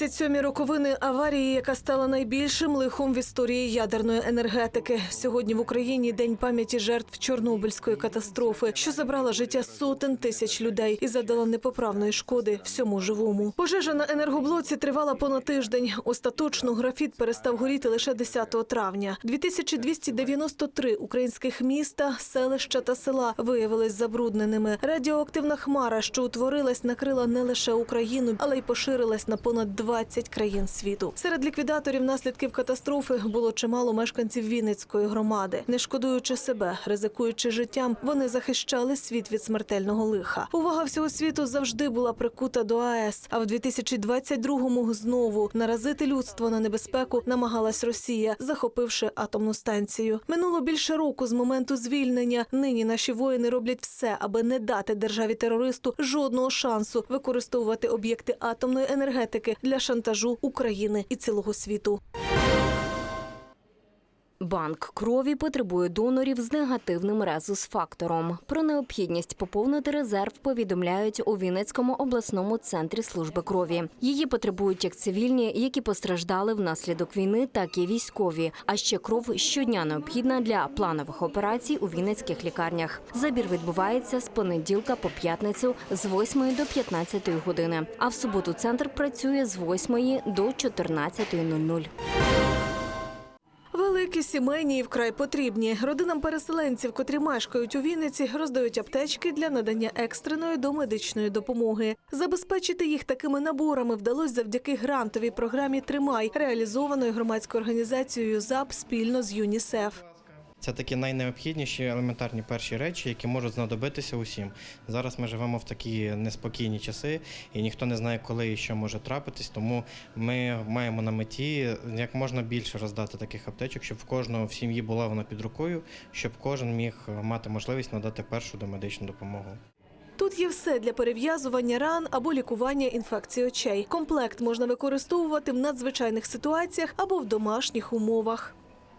37-мі роковини аварії, яка стала найбільшим лихом в історії ядерної енергетики. Сьогодні в Україні день пам'яті жертв Чорнобильської катастрофи, що забрала життя сотень тисяч людей і задала непоправної шкоди всьому живому. Пожежа на енергоблоці тривала понад тиждень. Остаточно графіт перестав горіти лише 10 травня. 2293 українських міста, селища та села виявились забрудненими. Радіоактивна хмара, що утворилась, накрила не лише Україну, але й поширилась на понад 20 країн світу. Серед ліквідаторів наслідків катастрофи було чимало мешканців Вінницької громади. Не шкодуючи себе, ризикуючи життям, вони захищали світ від смертельного лиха. Увага всього світу завжди була прикута до АЕС. А в 2022-му знову наразити людство на небезпеку намагалась Росія, захопивши атомну станцію. Минуло більше року з моменту звільнення. Нині наші воїни роблять все, аби не дати державі терористу жодного шансу використовувати об'єкти атомної енергетики для шантажу України і цілого світу. Банк крові потребує донорів з негативним резус-фактором. Про необхідність поповнити резерв повідомляють у Вінницькому обласному центрі служби крові. Її потребують як цивільні, які постраждали внаслідок війни, так і військові. А ще кров щодня необхідна для планових операцій у вінницьких лікарнях. Забір відбувається з понеділка по п'ятницю з 8 до 15 години. А в суботу центр працює з 8 до 14.00. Великі сімейні і вкрай потрібні. Родинам переселенців, котрі мешкають у Вінниці, роздають аптечки для надання екстреної домедичної допомоги. Забезпечити їх такими наборами вдалося завдяки грантовій програмі Тримай, реалізованої громадською організацією ЗАП спільно з ЮНІСЕФ. Це такі найнеобхідніші елементарні перші речі, які можуть знадобитися усім. Зараз ми живемо в такі неспокійні часи, і ніхто не знає, коли і що може трапитись. Тому ми маємо на меті як можна більше роздати таких аптечок, щоб в кожного в сім'ї була вона під рукою, щоб кожен міг мати можливість надати першу домедичну допомогу. Тут є все для перев'язування ран або лікування інфекцій очей. Комплект можна використовувати в надзвичайних ситуаціях або в домашніх умовах.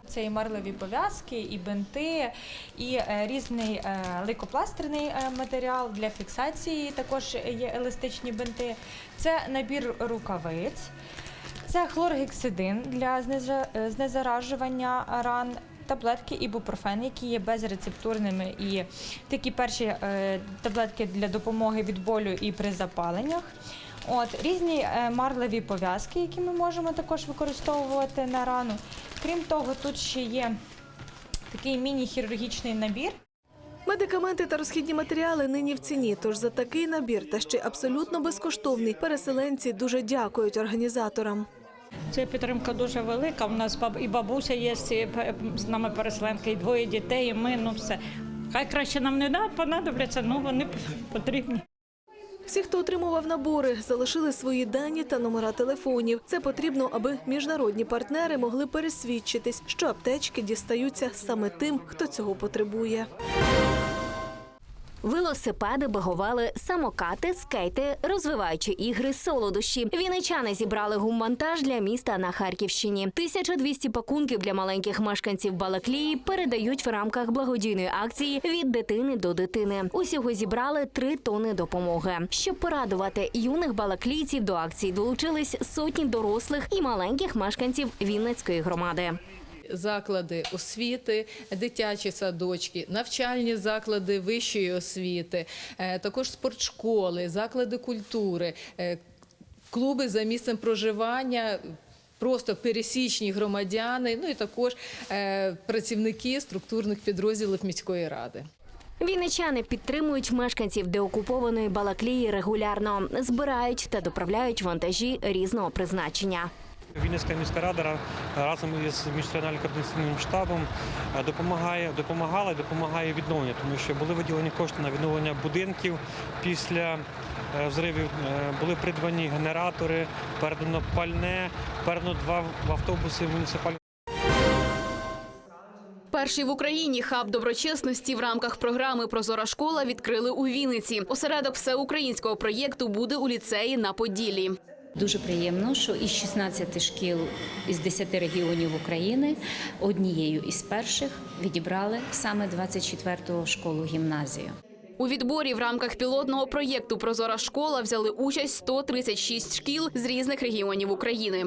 Це і марливі пов'язки, і бинти, і е, різний е, лейкопластирний е, матеріал для фіксації. Також є еластичні бинти. Це набір рукавиць, це хлоргексидин для знезаражування ран. Таблетки ібупрофен, які є безрецептурними, і такі перші таблетки для допомоги від болю і при запаленнях. От різні марливі пов'язки, які ми можемо також використовувати на рану. Крім того, тут ще є такий міні-хірургічний набір. Медикаменти та розхідні матеріали нині в ціні. Тож за такий набір та ще абсолютно безкоштовний переселенці дуже дякують організаторам. Це підтримка дуже велика. У нас і бабуся є і з нами переселенка, і двоє дітей, і ми, ну все. Хай краще нам не понадобляться, ну вони потрібні. Всі, хто отримував набори, залишили свої дані та номера телефонів. Це потрібно, аби міжнародні партнери могли пересвідчитись, що аптечки дістаються саме тим, хто цього потребує. Велосипеди, баговали, самокати, скейти, розвиваючі ігри, солодощі. Вінничани зібрали гумвантаж для міста на Харківщині. 1200 пакунків для маленьких мешканців Балаклії передають в рамках благодійної акції від дитини до дитини. Усього зібрали три тони допомоги. Щоб порадувати юних балаклійців до акції долучились сотні дорослих і маленьких мешканців Вінницької громади. Заклади освіти, дитячі садочки, навчальні заклади вищої освіти, е, також спортшколи, заклади культури, е, клуби за місцем проживання. Просто пересічні громадяни, ну і також е, працівники структурних підрозділів міської ради. Вінничани підтримують мешканців деокупованої Балаклії регулярно, збирають та доправляють вантажі різного призначення. Вінницька міська рада разом із міжрегіональним координаційним штабом е, допомагає, допомагала і допомагає відновленню, тому що були виділені кошти на відновлення будинків після е, взривів. е, Були придбані генератори, передано пальне, передано два автобуси муніципальні. Перший в Україні хаб доброчесності в рамках програми Прозора школа відкрили у Вінниці. Осередок всеукраїнського проєкту буде у ліцеї на Поділлі. Дуже приємно, що із 16 шкіл із 10 регіонів України однією із перших відібрали саме 24-ту школу гімназію. У відборі в рамках пілотного проєкту Прозора школа взяли участь 136 шкіл з різних регіонів України.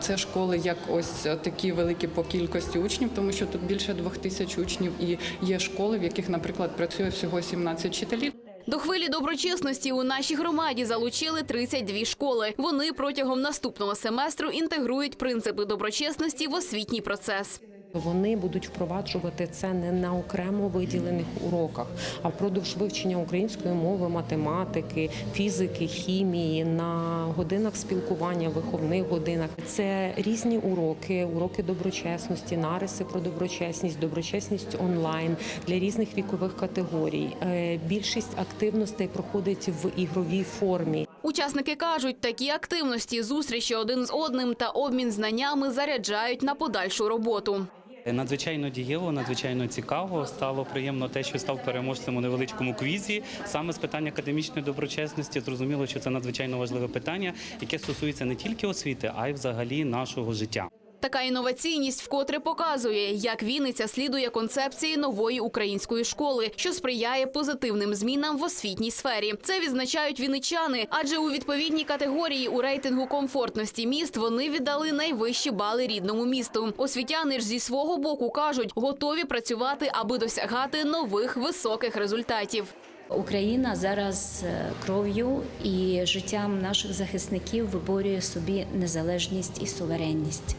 Це школи як ось такі великі по кількості учнів, тому що тут більше двох тисяч учнів, і є школи, в яких, наприклад, працює всього 17 вчителів. До хвилі доброчесності у нашій громаді залучили 32 школи. Вони протягом наступного семестру інтегрують принципи доброчесності в освітній процес. Вони будуть впроваджувати це не на окремо виділених уроках, а впродовж вивчення української мови, математики, фізики, хімії, на годинах спілкування, виховних годинах. Це різні уроки, уроки доброчесності, нариси про доброчесність, доброчесність онлайн для різних вікових категорій. Е, Більшість активностей проходить в ігровій формі. Учасники кажуть, такі активності, зустрічі один з одним та обмін знаннями заряджають на подальшу роботу. Надзвичайно дієво, надзвичайно цікаво. Стало приємно те, що став переможцем у невеличкому квізі. Саме з питання академічної доброчесності зрозуміло, що це надзвичайно важливе питання, яке стосується не тільки освіти, а й взагалі нашого життя. Така інноваційність вкотре показує, як Вінниця слідує концепції нової української школи, що сприяє позитивним змінам в освітній сфері. Це відзначають вінничани, адже у відповідній категорії у рейтингу комфортності міст вони віддали найвищі бали рідному місту. Освітяни ж зі свого боку кажуть, готові працювати, аби досягати нових високих результатів. Україна зараз е, кров'ю і життям наших захисників виборює собі незалежність і суверенність,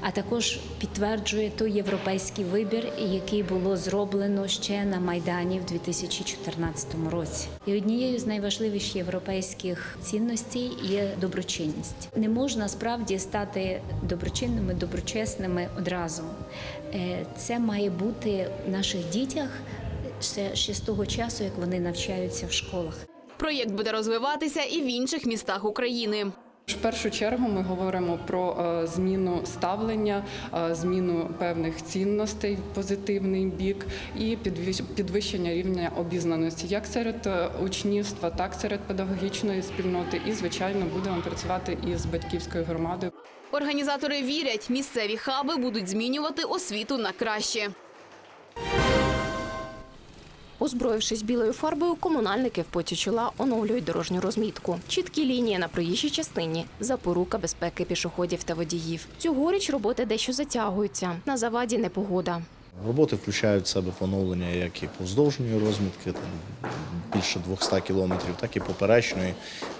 а також підтверджує той європейський вибір, який було зроблено ще на майдані в 2014 році. І однією з найважливіших європейських цінностей є доброчинність. Не можна справді стати доброчинними, доброчесними одразу. Е, Це має бути в наших дітях ще, ще з того часу, як вони навчаються в школах. Проєкт буде розвиватися і в інших містах України. В першу чергу ми говоримо про е, зміну ставлення, е, зміну певних цінностей в позитивний бік і підвищ- підвищення рівня обізнаності як серед е, учнівства, так серед педагогічної спільноти. І звичайно будемо працювати і з батьківською громадою. Організатори вірять, місцеві хаби будуть змінювати освіту на краще. Озброївшись білою фарбою, комунальники в поті чола оновлюють дорожню розмітку. Чіткі лінії на проїжджій частині, запорука безпеки пішоходів та водіїв. Цьогоріч роботи дещо затягуються. На заваді непогода. Роботи включають в себе поновлення як і повздовжньої розмітки, там більше 200 кілометрів, так і поперечної,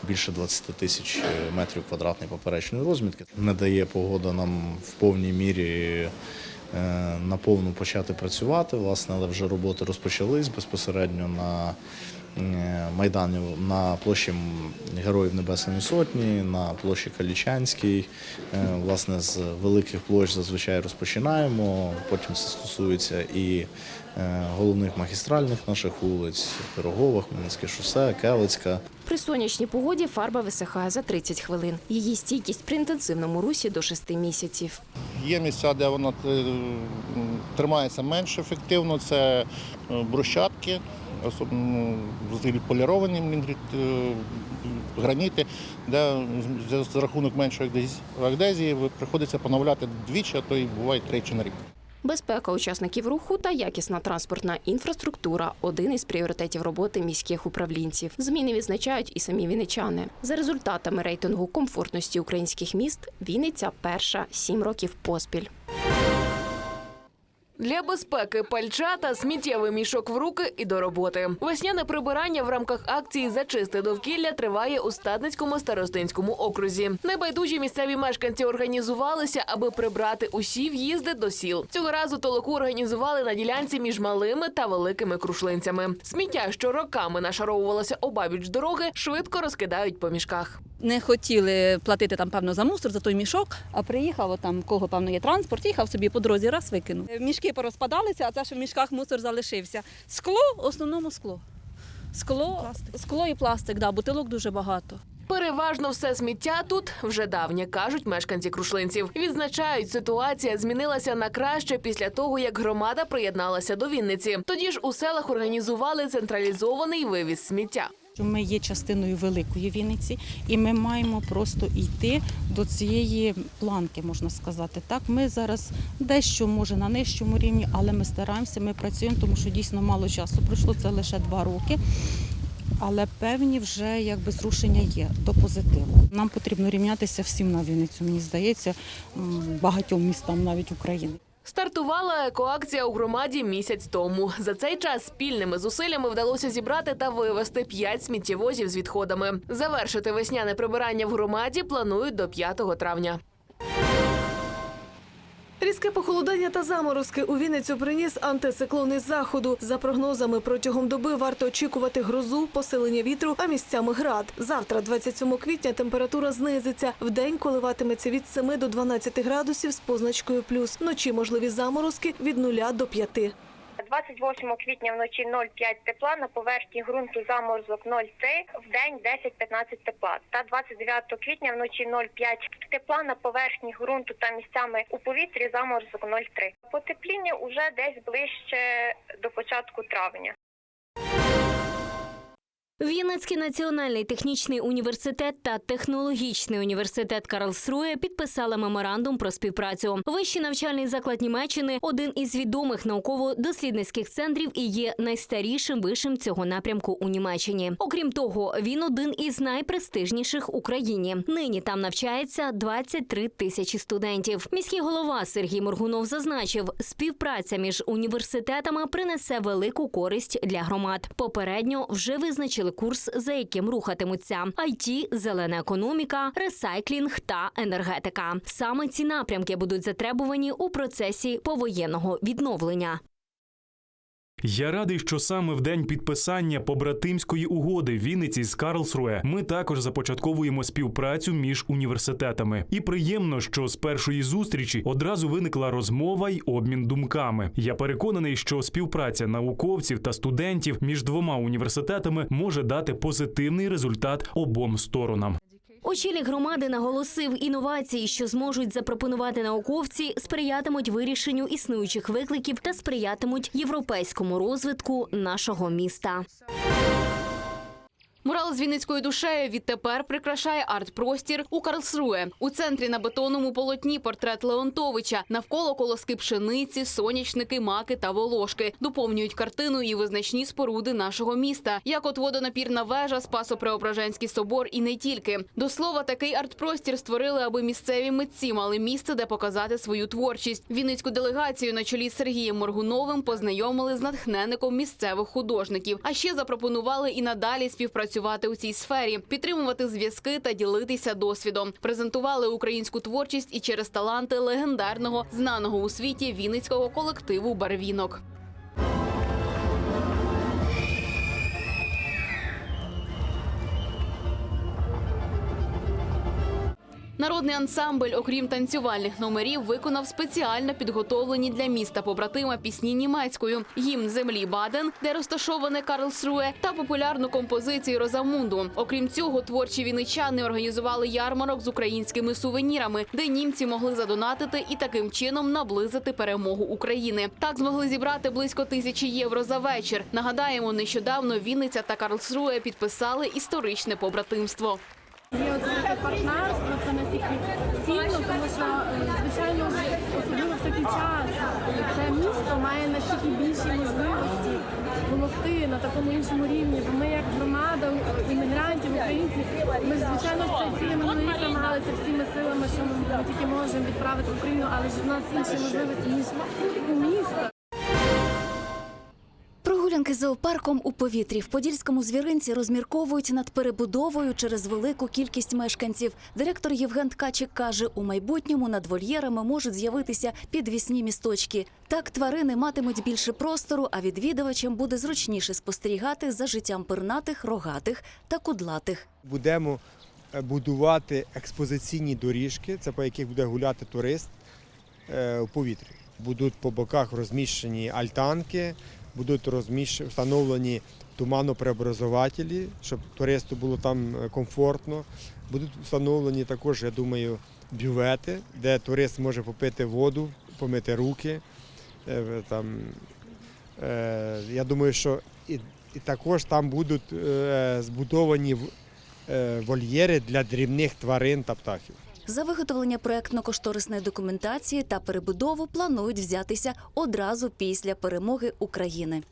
більше 20 тисяч е, метрів квадратної поперечної розмітки. Не дає погода нам в повній мірі е, наповну почати працювати, власне, але вже роботи розпочались безпосередньо на е, Майдані на площі Героїв Небесної Сотні, на площі Калічанській. Е, Власне, з великих площ зазвичай розпочинаємо. Потім це стосується і е, головних магістральних наших вулиць, Пирогових, Хмельницьке шосе, Келицька. При сонячній погоді фарба висихає за 30 хвилин. Її стійкість при інтенсивному русі до 6 місяців. Є місця, де воно е, тримається менш ефективно. Це брусчатки, особливо взагалі поліровані е, граніти, де за рахунок меншої агдезії приходиться поновляти двічі, а то й буває тричі на рік. Безпека учасників руху та якісна транспортна інфраструктура один із пріоритетів роботи міських управлінців. Зміни відзначають і самі вінничани. За результатами рейтингу комфортності українських міст Вінниця перша сім років поспіль. Для безпеки пальчата, сміттєвий мішок в руки і до роботи. Весняне прибирання в рамках акції Зачисти довкілля триває у Стадницькому старостинському окрузі. Небайдужі місцеві мешканці організувалися, аби прибрати усі в'їзди до сіл. Цього разу толоку організували на ділянці між малими та великими крушлинцями. Сміття, що роками нашаровувалося обабіч дороги, швидко розкидають по мішках. Не хотіли платити там певно за мусор, за той мішок, а приїхав, там кого певно є транспорт, їхав собі по дорозі, раз викинув. Мішки порозпадалися, а це що в мішках мусор залишився. Скло, в основному скло. Скло, скло і пластик, да, бутилок дуже багато. Переважно все сміття тут вже давнє, кажуть мешканці крушлинців. Відзначають, ситуація змінилася на краще після того, як громада приєдналася до Вінниці. Тоді ж у селах організували централізований вивіз сміття. Ми є частиною великої Вінниці, і ми маємо просто йти до цієї планки, можна сказати. Так, ми зараз дещо може на нижчому рівні, але ми стараємося, ми працюємо, тому що дійсно мало часу пройшло. Це лише два роки. Але певні вже якби зрушення є до позитиву. Нам потрібно рівнятися всім на Вінницю. Мені здається, багатьом містам навіть України. Стартувала екоакція у громаді місяць тому. За цей час спільними зусиллями вдалося зібрати та вивезти п'ять сміттєвозів з відходами. Завершити весняне прибирання в громаді планують до 5 травня. Різке похолодання та заморозки у Вінницю приніс антициклон із заходу. За прогнозами, протягом доби варто очікувати грозу, посилення вітру, а місцями град. Завтра, 27 квітня, температура знизиться. Вдень коливатиметься від 7 до 12 градусів з позначкою плюс. Вночі можливі заморозки від 0 до 5. 28 квітня вночі 0,5 тепла, на поверхні ґрунту заморозок 0,3, в день 10-15 тепла. Та 29 квітня вночі 0,5 тепла, на поверхні ґрунту та місцями у повітрі заморозок 0,3. Потепління уже десь ближче до початку травня. Вінницький національний технічний університет та технологічний університет Карлсрує підписали меморандум про співпрацю. Вищий навчальний заклад Німеччини один із відомих науково-дослідницьких центрів і є найстарішим вишим цього напрямку у Німеччині. Окрім того, він один із найпрестижніших в Україні. Нині там навчається 23 тисячі студентів. Міський голова Сергій Моргунов зазначив, співпраця між університетами принесе велику користь для громад. Попередньо вже визначили курс, за яким рухатимуться: IT, зелена економіка, ресайклінг та енергетика. Саме ці напрямки будуть затребувані у процесі повоєнного відновлення. Я радий, що саме в день підписання побратимської угоди Вінниці з Карлсруе ми також започатковуємо співпрацю між університетами. І приємно, що з першої зустрічі одразу виникла розмова й обмін думками. Я переконаний, що співпраця науковців та студентів між двома університетами може дати позитивний результат обом сторонам. Очільник громади наголосив, інновації, що зможуть запропонувати науковці, сприятимуть вирішенню існуючих викликів та сприятимуть європейському розвитку нашого міста. Мурал з вінницькою душею відтепер прикрашає арт-простір у Карлсруе. У центрі на бетонному полотні портрет Леонтовича. Навколо колоски пшениці, сонячники, маки та волошки. Доповнюють картину і визначні споруди нашого міста, як от водонапірна вежа, Спасо-Преображенський собор і не тільки. До слова, такий арт-простір створили, аби місцеві митці мали місце, де показати свою творчість. Вінницьку делегацію на чолі з Сергієм Моргуновим познайомили з натхненником місцевих художників. А ще запропонували і надалі співпрацювати у цій сфері, підтримувати зв'язки та ділитися досвідом. Презентували українську творчість і через таланти легендарного, знаного у світі вінницького колективу Барвінок. Народний ансамбль, окрім танцювальних номерів, виконав спеціально підготовлені для міста побратима пісні німецькою, гімн землі Баден, де розташоване Карлсруе, та популярну композицію Розамунду. Окрім цього, творчі вінничани організували ярмарок з українськими сувенірами, де німці могли задонатити і таким чином наблизити перемогу України. Так змогли зібрати близько тисячі євро за вечір. Нагадаємо, нещодавно Вінниця та Карлсруе підписали історичне побратимство. І от це партнерство це настільки цінно, тому що е, звичайно особливо в такий час це місто має настільки більші можливості допомогти на такому іншому рівні. Бо ми як громада іммігрантів, українців, ми звичайно це минулий намагалися всіми силами, що ми тільки можемо відправити в Україну, але ж в нас інші можливості ніж у міста. Прогулянки зоопарком у повітрі в Подільському звіринці розмірковують над перебудовою через велику кількість мешканців. Директор Євген Ткачик каже, у майбутньому над вольєрами можуть з'явитися підвісні місточки. Так тварини матимуть більше простору, а відвідувачам буде зручніше спостерігати за життям пернатих, рогатих та кудлатих. Будемо е, будувати експозиційні доріжки, це по яких буде гуляти турист е, у повітрі. Будуть по боках розміщені альтанки, будуть розміщ... встановлені туманопреобразователі, щоб туристу було там е, комфортно. Будуть встановлені також, я думаю, бювети, де турист може попити воду, помити руки. Е, Там, е, я думаю, що і І також там будуть збудовані вольєри для дрібних тварин та птахів. За виготовлення проектно-кошторисної документації та перебудову планують взятися одразу після перемоги України.